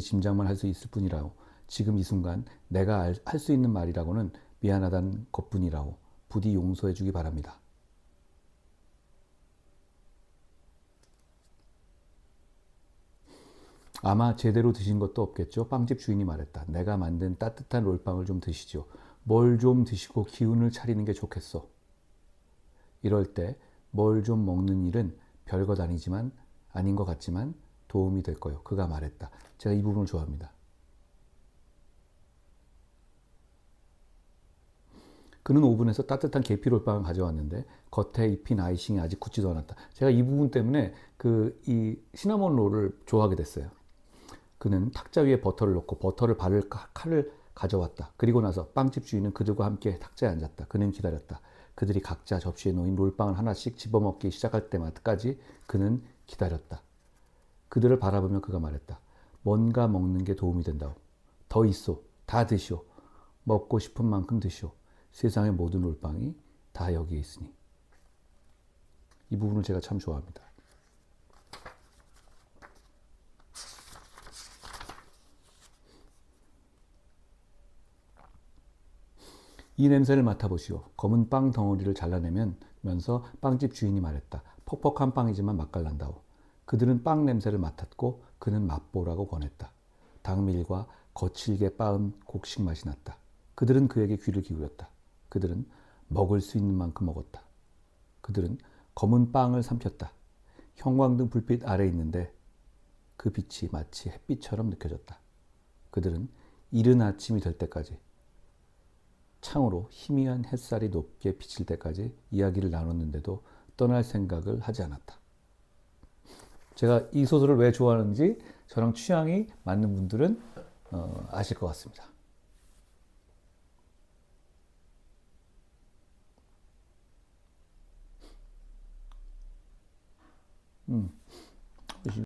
짐작만 할 수 있을 뿐이라고 지금 이 순간 내가 할 수 있는 말이라고는 미안하다는 것뿐이라고 부디 용서해 주기 바랍니다. 아마 제대로 드신 것도 없겠죠. 빵집 주인이 말했다. 내가 만든 따뜻한 롤빵을 좀 드시죠. 뭘 좀 드시고 기운을 차리는 게 좋겠어. 이럴 때 뭘 좀 먹는 일은 별것 아니지만 아닌 것 같지만 도움이 될 거요. 그가 말했다. 제가 이 부분을 좋아합니다. 그는 오븐에서 따뜻한 계피 롤빵을 가져왔는데 겉에 입힌 아이싱이 아직 굳지도 않았다. 제가 이 부분 때문에 그 이 시나몬 롤을 좋아하게 됐어요. 그는 탁자 위에 버터를 넣고 버터를 바를 카- 칼을 가져왔다. 그리고 나서 빵집 주인은 그들과 함께 탁자에 앉았다. 그는 기다렸다. 그들이 각자 접시에 놓인 롤빵을 하나씩 집어먹기 시작할 때마다까지 그는 기다렸다. 그들을 바라보며 그가 말했다. 뭔가 먹는 게 도움이 된다고. 더 있어. 다 드시오. 먹고 싶은 만큼 드시오. 세상의 모든 롤빵이 다 여기에 있으니. 이 부분을 제가 참 좋아합니다. 이 냄새를 맡아보시오. 검은 빵 덩어리를 잘라내면서 빵집 주인이 말했다. 퍽퍽한 빵이지만 맛깔난다오. 그들은 빵 냄새를 맡았고 그는 맛보라고 권했다. 당밀과 거칠게 빻은 곡식 맛이 났다. 그들은 그에게 귀를 기울였다. 그들은 먹을 수 있는 만큼 먹었다. 그들은 검은 빵을 삼켰다. 형광등 불빛 아래 있는데 그 빛이 마치 햇빛처럼 느껴졌다. 그들은 이른 아침이 될 때까지 창으로 희미한 햇살이 높게 비칠 때까지 이야기를 나눴는데도 떠날 생각을 하지 않았다. 제가 이 소설을 왜 좋아하는지 저랑 취향이 맞는 분들은 어, 아실 것 같습니다. 음.